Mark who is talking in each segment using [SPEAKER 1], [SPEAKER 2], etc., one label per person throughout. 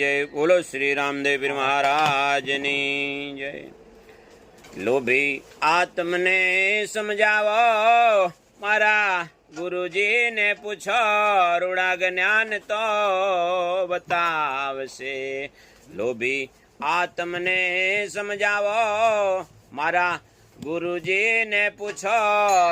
[SPEAKER 1] જય બોલો શ્રી રામદેવ મહારાજની જય. લોભી આત્મને સમજાવો. મારા ગુરુજીને પૂછો રૂડા જ્ઞાન તો બતાવશે. લોભી આત્મને સમજાવો. મારા ગુરુજીને પૂછો,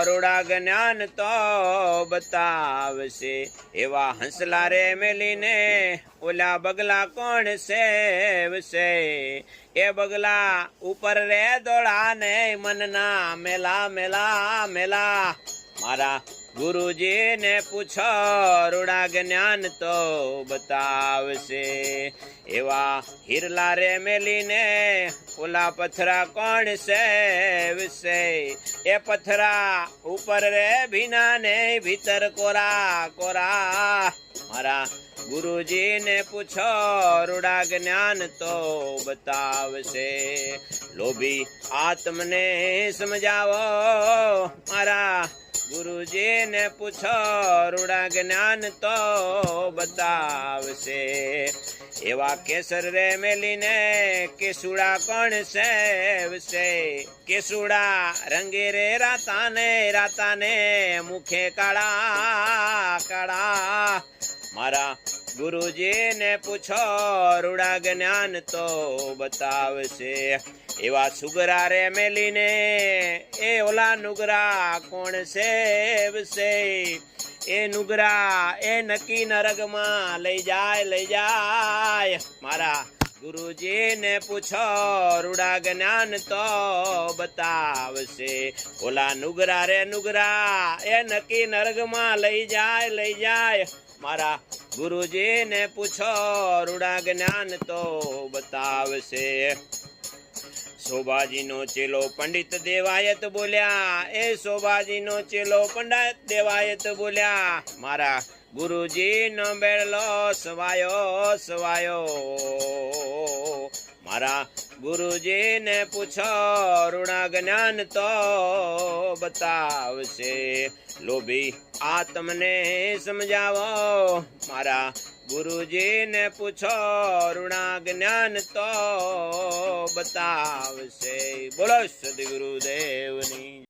[SPEAKER 1] રૂડા જ્ઞાન તો બતાવશે. એવા હંસલા રે મેલીને, ઓલા બગલા કોણ સેવશે? એ બગલા ઉપર રે દોડા ને મનના મેલા મેલા મેલા. મારા ગુરુજીને પૂછો રૂડા જ્ઞાન તો બતાવશે. એવા હિરલા રે મેલીને ઓલા પથરા કોણ સેવશે? એ પથરા ઉપર રે ભીના ને ભીતર કોરા કોરા. મારા ગુરુજીને પૂછો રૂડા જ્ઞાન તો બતાવશે. લોભી આત્મને સમજાવો, મારા ગુરુજીને પૂછો, રૂડા જ્ઞાન તો બતાવશે. એવા કેસર રે મેલીને કેસુડા કોણ સેવશે. કેસુડા રંગે રે રાતાને રાતાને મુખે કાળા કાળા. મારા ગુરુજીને પૂછો રૂડા જ્ઞાન તો બતાવશે. એવા સુગરા રે મેલીને, એ ઓલા નુગરા કોણ સેવશે? એ નુગરા એ નકી નરગમાં લઈ જાય લઈ જાય. મારા ગુરુજીને પૂછો રૂડા જ્ઞાન તો બતાવશે. ઓલા નુગરા રે નુગરા એ નકી નરગમાં લઈ જાય લઈ જાય. મારા ગુરુજીને પૂછો, રૂડા જ્ઞાન તો બતાવશે. શોભાજીનો ચેલો પંડિત દેવાયત બોલ્યા, એ શોભાજીનો ચેલો પંડિત દેવાયત બોલ્યા, મારા ગુરુજીનો બેડલો સવાયો સવાયો. મારા ગુરુજીને પૂછો ઋણા જ્ઞાન તો બતાવશે. લોભી આ તમને સમજાવો. મારા ગુરુજીને પૂછો ઋણા જ્ઞાન તો બતાવશે. બોલો સદગુરુદેવની.